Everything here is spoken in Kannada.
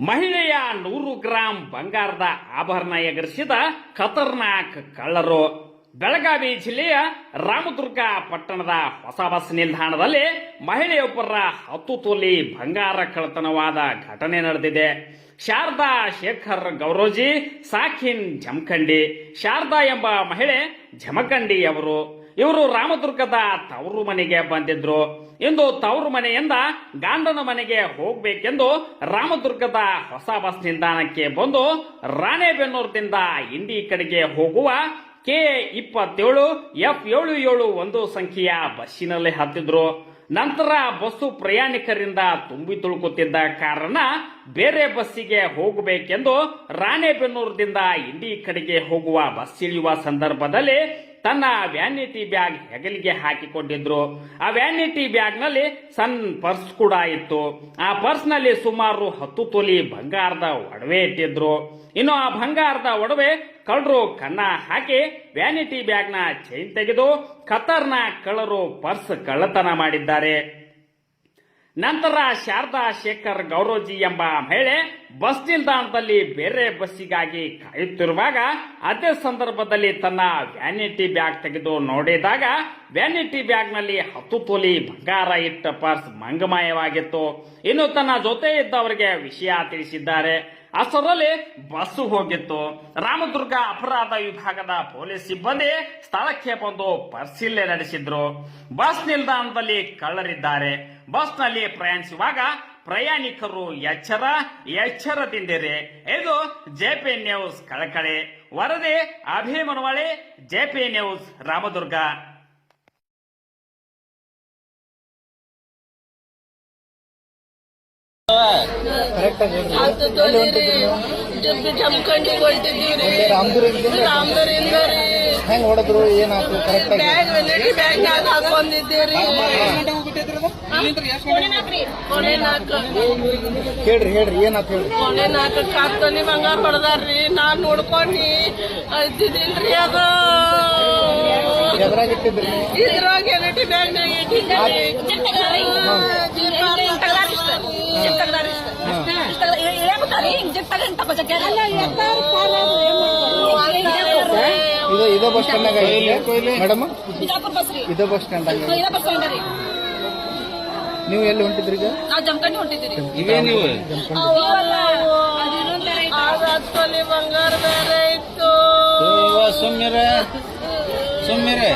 ಮಹಿಳೆಯ ನೂರು ಗ್ರಾಂ ಬಂಗಾರದ ಆಭರಣ ಎಗರಿಸಿದ ಖತರ್ನಾಕ್ ಕಳ್ಳರು. ಬೆಳಗಾವಿ ಜಿಲ್ಲೆಯ ರಾಮದುರ್ಗ ಪಟ್ಟಣದ ಹೊಸ ಬಸ್ ನಿಲ್ದಾಣದಲ್ಲಿ ಮಹಿಳೆಯೊಬ್ಬರ ಹತ್ತು ತೊಲಿ ಬಂಗಾರ ಕಳ್ಳತನವಾದ ಘಟನೆ ನಡೆದಿದೆ. ಶಾರದಾ ಶೇಖರ್ ಗೌರೋಜಿ ಸಾಖಿನ್ ಜಮಖಂಡಿ. ಶಾರದಾ ಎಂಬ ಮಹಿಳೆ ಜಮಖಂಡಿ ಅವರು ಇವರು ರಾಮದುರ್ಗದ ತವರು ಮನೆಗೆ ಬಂದಿದ್ರು. ಇಂದು ತವರು ಮನೆಯಿಂದ ಗಾಂಧನ ಮನೆಗೆ ಹೋಗಬೇಕೆಂದು ರಾಮದುರ್ಗದ ಹೊಸ ಬಸ್ ನಿಲ್ದಾಣಕ್ಕೆ ಬಂದು ರಾಣೆಬೆನ್ನೂರದಿಂದ ಇಂಡಿ ಕಡೆಗೆ ಹೋಗುವ ಕೆ ಇಪ್ಪತ್ತೇಳು, ಎಫ್ ಏಳು ಏಳು ಒಂದು ಸಂಖ್ಯೆಯ ಬಸ್ಸಿನಲ್ಲಿ ಹತ್ತಿದ್ರು. ನಂತರ ಬಸ್ಸು ಪ್ರಯಾಣಿಕರಿಂದ ತುಂಬಿ ತುಳುಕುತ್ತಿದ್ದ ಕಾರಣ ಬೇರೆ ಬಸ್ಸಿಗೆ ಹೋಗಬೇಕೆಂದು ರಾಣೆಬೆನ್ನೂರದಿಂದ ಇಂಡಿ ಕಡೆಗೆ ಹೋಗುವ ಬಸ್ ಇಳಿಯುವ ಸಂದರ್ಭದಲ್ಲಿ ತನ್ನ ವ್ಯಾನಿಟಿ ಬ್ಯಾಗ್ ಹೆಗಲಿಗೆ ಹಾಕಿಕೊಂಡಿದ್ರು. ಆ ವ್ಯಾನಿಟಿ ಬ್ಯಾಗ್ನಲ್ಲಿ ಸಣ್ಣ ಪರ್ಸ್ ಕೂಡ ಇತ್ತು. ಆ ಪರ್ಸ್ನಲ್ಲಿ ಸುಮಾರು ಹತ್ತು ತೊಲಿ ಬಂಗಾರದ ಒಡವೆ ಇಟ್ಟಿದ್ರು. ಇನ್ನು ಆ ಬಂಗಾರದ ಒಡವೆ ಕಳ್ಳರು ಕನ್ನ ಹಾಕಿ ವ್ಯಾನಿಟಿ ಬ್ಯಾಗ್ನ ಚೈನ್ ತೆಗೆದು ಖತರ್ನ ಕಳ್ಳರು ಪರ್ಸ್ ಕಳ್ಳತನ ಮಾಡಿದ್ದಾರೆ. ನಂತರ ಶಾರದಾ ಶೇಖರ್ ಗೌರೋಜಿ ಎಂಬ ಮಹಿಳೆ ಬಸ್ ನಿಲ್ದಾಣದಲ್ಲಿ ಬೇರೆ ಬಸ್ಸಿಗಾಗಿ ಕಾಯುತ್ತಿರುವಾಗ ಅದೇ ಸಂದರ್ಭದಲ್ಲಿ ತನ್ನ ವ್ಯಾನಿಟಿ ಬ್ಯಾಗ್ ತೆಗೆದು ನೋಡಿದಾಗ ವ್ಯಾನಿಟಿ ಬ್ಯಾಗ್ನಲ್ಲಿ ಹತ್ತು ತೊಲಿ ಬಂಗಾರ ಇಟ್ಟ ಪರ್ಸ್ ಮಂಗಮಯವಾಗಿತ್ತು. ಇನ್ನು ತನ್ನ ಜೊತೆ ಇದ್ದವರಿಗೆ ವಿಷಯ ತಿಳಿಸಿದ್ದಾರೆ. ಅಷ್ಟರಲ್ಲಿ ಬಸ್ಸು ಹೋಗಿತ್ತು. ರಾಮದುರ್ಗ ಅಪರಾಧ ವಿಭಾಗದ ಪೊಲೀಸ್ ಸಿಬ್ಬಂದಿ ಸ್ಥಳಕ್ಕೆ ಬಂದು ಪರಿಶೀಲನೆ ನಡೆಸಿದ್ರು. ಬಸ್ ನಿಲ್ದಾಣದಲ್ಲಿ ಕಳ್ಳರಿದ್ದಾರೆ. ಬಸ್ನಲ್ಲಿ ಪ್ರಯಾಣಿಸುವಾಗ ಪ್ರಯಾಣಿಕರು ಎಚ್ಚರ, ಎಚ್ಚರದಿಂದಿರಿ. ಇದು ಜೆಪಿ ನ್ಯೂಸ್ ಕಳಕಳಿ. ವರದಿ ಅಭಿಮನವಳಿ ಜೆಪಿ ನ್ಯೂಸ್ ರಾಮದುರ್ಗ. ರಾಮದುರಿಂದ ರೀ ಹೆಂಗ್ ಹೊಡೆದ್ರು ಏನಾಯ್ತು ಕರೆಕ್ಟ್ ಬ್ಯಾಗ್ ಹಾಕೊಂಡಿದ್ದೀವ್ರಿ ಕೊನೆ ನಾಲ್ಕು ಹೇಳ್ರಿ ಹೇಳ್ರಿ ಏನಾಯ್ತು ಹೇಳ್ರಿ? ಕೊನೆ ನಾಲ್ಕು ಬಂಗಾರ ಹೊಡೆದಾರ್ರಿ ನಾನ್ ನೋಡ್ಕೊಂಡಿ ಅಳ್ತಿದಿಲ್ರಿ ಅದು ಎದ್ರಾಗಿಟ್ಟಿದ್ರಿ ಎನಿಟಿ ಇದ್ರಾಗ ವೆಲಿಟಿ ಬ್ಯಾಗ್ನಾಗ ಇಟ್ಟಿದ್ದೀರಿ ಇದು ಇದೇ bus stand madam Bijapur bus ರೀ ಇದೇ ಬಸ್ ಸ್ಟ್ಯಾಂಡ್ ನೀವು ಎಲ್ಲಿ ಹೊಂಟಿದ್ರಿ ಈಗ ನಾವು ಜಮಖಂಡಿ ಹೊಂಟಿದ್ದೀರಿ ಬಂಗಾರ ಬೇರೆ ಇತ್ತು ಸುಮ್ಮಿರೆ ಸುಮ್ಮಿರೆ